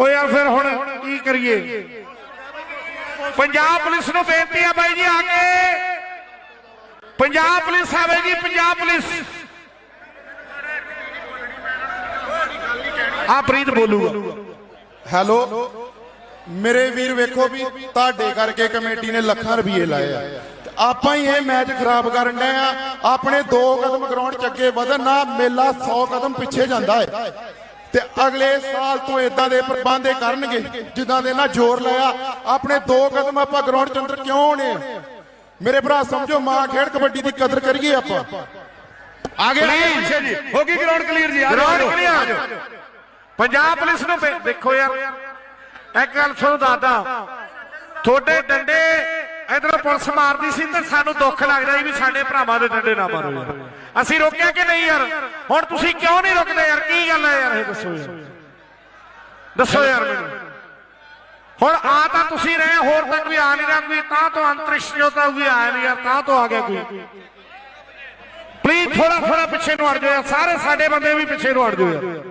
ਓ ਯਾਰ ਫਿਰ ਹੁਣ ਕੀ ਕਰੀਏ? ਪੰਜਾਬ ਪੁਲਿਸ ਨੂੰ ਬੇਨਤੀ ਆ ਬਾਈ ਜੀ ਆ ਕੇ। ਪੰਜਾਬ ਪੁਲਿਸ ਆਵੇ ਜੀ, ਪੰਜਾਬ ਪੁਲਿਸ। ਆ ਪ੍ਰੀਤ ਬੋਲੂਗਾ। ਹੈਲੋ, ਮੇਰੇ ਵੀਰ ਵੇਖੋ ਵੀ ਤੁਹਾਡੇ ਕਰਕੇ ਕਮੇਟੀ ਨੇ ਲੱਖਾਂ ਰੁਪਏ ਲਾਏ ਆ। ਤੇ ਆਪਾਂ ਹੀ ਇਹ ਮੈਚ ਖਰਾਬ ਕਰਨ ਡਏ ਆ। ਆਪਣੇ ਦੋ ਕਦਮ ਗਰਾਊਂਡ ਚ ਅੱਗੇ ਵਧਣ ਨਾ ਮੇਲਾ 100 ਕਦਮ ਪਿੱਛੇ ਜਾਂਦਾ ਹੈ ਤੇ ਅਗਲੇ ਸਾਲ ਤੋਂ ਇਦਾਂ ਦੇ ਪ੍ਰਬੰਧ ਕਰਨਗੇ ਜਿੱਦਾਂ ਦੇ ਨਾ ਜ਼ੋਰ ਲਾਇਆ। ਆਪਣੇ ਦੋ ਕਦਮ ਆਪਾਂ ਗਰਾਊਂਡ ਚ ਅੰਦਰ ਕਿਉਂ ਆ? ਮੇਰੇ ਭਰਾ ਸਮਝੋ ਮਾਂ ਖੇਡ ਕਬੱਡੀ ਦੀ ਕਦਰ ਕਰੀਏ ਆਪਾਂ। ਆਗੇ ਪਿੱਛੇ ਜੀ। ਹੋ ਗਈ ਗਰਾਊਂਡ ਕਲੀਅਰ ਜੀ ਗਰਾਊਂਡ ਕਲੀਅਰ। ਪੰਜਾਬ ਪੁਲਿਸ ਨੂੰ ਦੇਖੋ ਯਾਰ ਇੱਕ ਗੱਲ ਸੁਣੋ ਦਾਦਾ ਤੁਹਾਡੇ ਡੰਡੇ ਇਧਰੋਂ ਪੁਲਿਸ ਮਾਰਦੀ ਸੀ ਤੇ ਸਾਨੂੰ ਦੁੱਖ ਲੱਗਦਾ ਸੀ ਵੀ ਸਾਡੇ ਭਰਾਵਾਂ ਦੇ ਡੰਡੇ ਨਾ ਮਾਰੋ ਯਾਰ। ਅਸੀਂ ਰੋਕਿਆ ਕਿ ਨਹੀਂ ਯਾਰ? ਹੁਣ ਤੁਸੀਂ ਕਿਉਂ ਨਹੀਂ ਰੁਕਦੇ ਯਾਰ? ਕੀ ਗੱਲ ਹੈ ਯਾਰ ਇਹ ਦੱਸੋ ਯਾਰ। ਦੱਸੋ ਯਾਰ ਮੈਨੂੰ। ਹੁਣ ਆ ਤਾਂ ਤੁਸੀਂ ਰਹੇ, ਹੋਰ ਤੱਕ ਵੀ ਆ ਨਹੀਂ ਰਿਹਾ, ਕੋਈ ਤਾਂ ਤੋਂ ਅੰਤਰਿਕਸ਼ ਜੋ ਵੀ ਆਇਆ ਨਹੀਂ ਯਾਰ, ਤਾਂ ਤੋਂ ਆ ਗਿਆ ਕੋਈ। ਪਲੀਜ਼ ਥੋੜਾ ਥੋੜਾ ਪਿੱਛੇ ਨੂੰ ਹਟ ਜਾਓ ਯਾਰ। ਸਾਰੇ ਸਾਡੇ ਬੰਦੇ ਵੀ ਪਿੱਛੇ ਨੂੰ ਹਟ ਜਾਓ ਯਾਰ।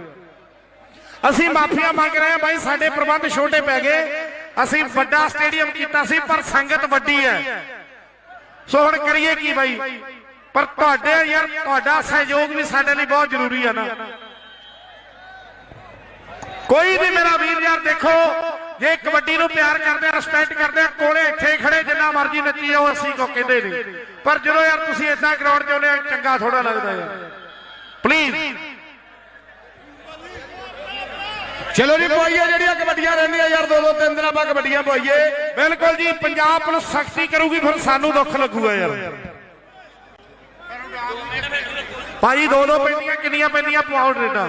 ਅਸੀਂ ਮਾਫੀਆਂ ਮੰਗ ਰਹੇ ਹਾਂ ਬਾਈ, ਸਾਡੇ ਪ੍ਰਬੰਧ ਛੋਟੇ ਪੈ ਗਏ। ਅਸੀਂ ਵੱਡਾ ਸਟੇਡੀਅਮ ਕੀਤਾ ਸੀ ਪਰ ਸੰਗਤ ਵੱਡੀ ਹੈ। ਸੋ ਹੁਣ ਕਰੀਏ ਕੀ ਬਾਈ? ਪਰ ਤੁਹਾਡੇ ਯਾਰ ਤੁਹਾਡਾ ਸਹਿਯੋਗ ਵੀ ਸਾਡੇ ਲਈ ਬਹੁਤ ਜ਼ਰੂਰੀ ਹੈ ਨਾ। ਕੋਈ ਵੀ ਮੇਰਾ ਵੀਰ ਯਾਰ ਦੇਖੋ ਜੇ ਕਬੱਡੀ ਨੂੰ ਪਿਆਰ ਕਰਦੇ ਆ ਰਿਸਪੈਕਟ ਕਰਦੇ ਆ ਕੋਲੇ ਇੱਥੇ ਖੜੇ ਜਿੰਨਾ ਮਰਜ਼ੀ ਨੱਚੀ ਜਾਓ ਅਸੀਂ ਕੋ ਕਹਿੰਦੇ ਨਹੀਂ। ਪਰ ਜਦੋਂ ਯਾਰ ਤੁਸੀਂ ਇਦਾਂ ਗਰਾਊਂਡ 'ਚ ਆਉਂਦੇ ਆ ਚੰਗਾ ਥੋੜਾ ਲੱਗਦਾ ਯਾਰ। ਪਲੀਜ਼ ਚਲੋ ਜੀ ਪੋਈਏ ਜਿਹੜੀਆਂ ਕਬੱਡੀਆਂ ਰਹਿੰਦੀਆਂ ਯਾਰ, ਦੋ ਦੋ ਤਿੰਨ ਦਿਨ ਆਪਾਂ ਕਬੱਡੀਆਂ ਪੋਈਏ ਬਿਲਕੁਲ ਜੀ, ਪੰਜਾਬ ਪੁਲਿਸ ਸਖਤੀ ਕਰੂਗੀ, ਫਿਰ ਸਾਨੂੰ ਦੁੱਖ ਲੱਗੂਗਾ ਯਾਰ। ਭਾਈ ਦੋ ਦੋ ਪੈਂਦੀਆਂ, ਕਿੰਨੀਆਂ ਪੈਂਦੀਆਂ? ਪਵਾਓ ਰੇਡਾਂ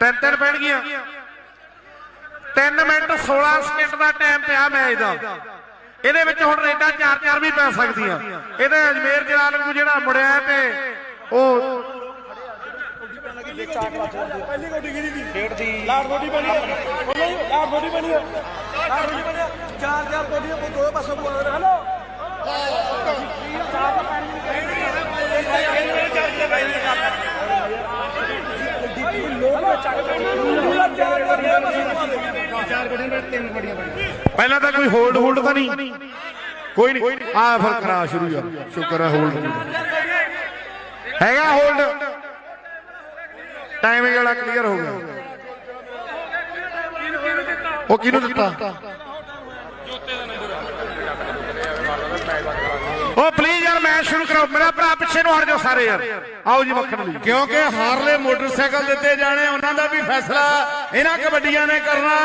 ਤਿੰਨ ਤਿੰਨ ਪੈਣਗੀਆਂ। 3 ਮਿੰਟ 16 ਸਕਿੰਟ ਦਾ ਟਾਈਮ ਪਿਆ ਮੈਚ ਦਾ। ਇਹਦੇ ਵਿੱਚ ਹੁਣ ਰੇਟਾਂ ਚਾਰ ਚਾਰ ਵੀ ਪੈ ਸਕਦੀਆਂ। ਇਹਦੇ ਅਜਮੇਰ ਜਲਾਲ ਨੂੰ ਜਿਹੜਾ ਮੁੜਿਆ ਤੇ, ਉਹ ਲਾੜ ਥੋੜੀ ਬਣੀ ਹੈ ਨਹੀਂ ਲਾੜ ਥੋੜੀ ਬਣੀ ਹੈ ਲਾੜ ਥੋੜੀ ਬਣੀ ਹੈ ਚਾਰ ਚਾਰ ਕੋਡੀਆਂ ਕੋ ਦੋ ਪਾਸੋਂ ਬੋਲ ਰਹੇ ਹਲੋ ਪਹਿਲਾਂ ਤਾਂ ਕੋਈ ਹੋਲਡ ਹੋਲਡ ਤਾਂ ਨਹੀਂ। ਕੋਈ ਨਹੀਂ। ਆ ਫਿਰ ਖਰਾ ਸ਼ੁਰੂ ਯਾਰ ਸ਼ੁਕਰ ਹੈ ਹੋਲਡ ਹੈਗਾ ਹੋਲਡ ਟਾਈਮਿੰਗ ਵਾਲਾ ਕਲੀਅਰ ਹੋ ਗਿਆ। ਉਹ ਕਿਹਨੂੰ ਦਿੱਤਾ? ਉਹ ਪਲੀਜ਼ ਯਾਰ ਮੈਚ ਸ਼ੁਰੂ ਕਰੋ ਮੇਰਾ ਭਰਾ ਪਿੱਛੇ ਨੂੰ ਹਟ ਜਾਓ ਸਾਰੇ ਯਾਰ। ਆਓ ਜੀ ਮੱਖਣ ਲਈ। ਕਿਉਂਕਿ ਹਾਰਲੇ ਮੋਟਰਸਾਈਕਲ ਦਿੱਤੇ ਜਾਣੇ ਉਹਨਾਂ ਦਾ ਵੀ ਫੈਸਲਾ ਇਹਨਾਂ ਕਬੱਡੀਆਂ ਨੇ ਕਰਨਾ।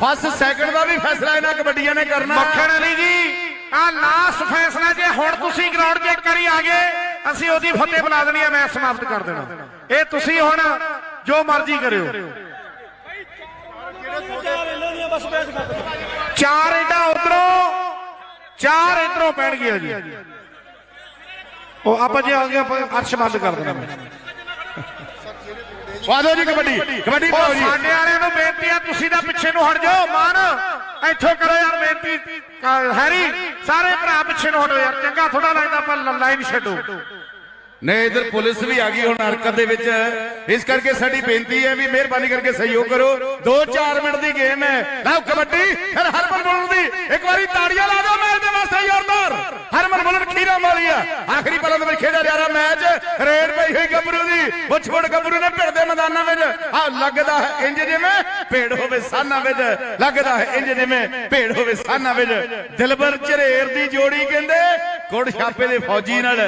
ਫਸਟ ਸੈਕਿੰਡ ਦਾ ਵੀ ਫੈਸਲਾ ਇਹਨਾਂ ਕਬੱਡੀਆਂ ਨੇ ਕਰਨਾ। ਮੱਖਣ ਅਲੀ ਜੀ ਆ ਲਾਸਟ ਫੈਸਲਾ ਜੇ ਹੁਣ ਤੁਸੀਂ ਗਰਾਊਂਡ 'ਚ ਇੱਕ ਵਾਰੀ ਆ ਗਏ ਅਸੀਂ ਉਹਦੀ ਫਤਿਹ ਬੁਲਾ ਦੇਣੀ ਹੈ ਮੈਚ ਸਮਾਪਤ ਕਰ ਦੇਣਾ। ਇਹ ਤੁਸੀਂ ਹੁਣ ਜੋ ਮਰਜ਼ੀ ਕਰਿਓ। ਚਾਰ ਏਡਾ ਉਧਰੋਂ ਚਾਰ ਇਧਰੋਂ ਪੈਣਗੀਆਂ ਜੀ। ਉਹ ਆਪਾਂ ਜੇ ਆ ਗਏ ਆਪਾਂ ਅਰਸ਼ ਬੰਦ ਕਰ ਦੇਣਾ। ਮੈਂ ਵਾਦੋ ਜੀ ਕਬੱਡੀ ਕਬੱਡੀ ਪਾਓ ਜੀ। ਸਾਡੇ ਵਾਲਿਆਂ ਨੂੰ ਬੇਨਤੀ ਆ ਤੁਸੀਂ ਤਾਂ ਪਿੱਛੇ ਨੂੰ ਹਟ ਜਾਓ ਮਾਨ। ਇੱਥੋਂ ਕਰੋ ਯਾਰ ਬੇਨਤੀ। ਹੈਰੀ ਸਾਰੇ ਭਰਾ ਪਿੱਛੇ ਨੂੰ ਹਟੋ ਯਾਰ ਚੰਗਾ ਥੋੜਾ ਲੱਗਦਾ ਪਰ ਲਾਈਨ ਛੱਡੋ। ਨਹੀਂ, ਇਧਰ ਪੁਲਿਸ ਵੀ ਆ ਗਈ ਹੁਣ ਹਰਕਤ ਦੇ ਵਿੱਚ। ਇਸ ਕਰਕੇ ਸਾਡੀ ਬੇਨਤੀ ਹੈ ਵੀ ਮਿਹਰਬਾਨੀ ਕਰਕੇ ਸਹਿਯੋਗ ਕਰੋ। 2-4 ਮਿੰਟ ਦੀ ਗੇਮ ਹੈ। ਲਓ ਕਬੱਡੀ, ਫਿਰ ਹਰਮਨ ਬੋਲਣ ਦੀ। ਇੱਕ ਵਾਰੀ ਤਾੜੀਆਂ ਲਾ ਦਿਓ ਮੈਚ ਦੇ ਵਾਸਤੇ, ਜ਼ੋਰਦਾਰ। ਹਰਮਨ ਬੋਲਣ ਖੀਰਾ ਮਾਰੀ ਆਖਰੀ ਪਲਾਂ ਦੇ ਵਿੱਚ ਖੇਡਿਆ ਜਾ ਰਿਹਾ ਮੈਚ। ਰੇਡ ਪਈ ਹੋਈ ਗੱਭਰੂ ਦੀ। ਮੁੱਛੜ ਗੱਭਰੂ ਨੇ ਭਿੜਦੇ ਮੈਦਾਨਾਂ ਵਿੱਚ। ਆ ਲੱਗਦਾ ਹੈ ਇੰਜ ਜਿਵੇਂ ਭੇੜ ਹੋਵੇ ਸਾਨਾ ਵਿੱਚ। ਲੱਗਦਾ ਹੈ ਇੰਜ ਜਿਵੇਂ ਭੇੜ ਹੋਵੇ ਸਾਨਾ ਵਿੱਚ। ਦਿਲਬਰ ਝਰੇਰ ਦੀ ਜੋੜੀ ਕਹਿੰਦੇ ਗੁੜ ਛਾਪੇ ਦੇ ਫੌਜੀ ਨਾਲ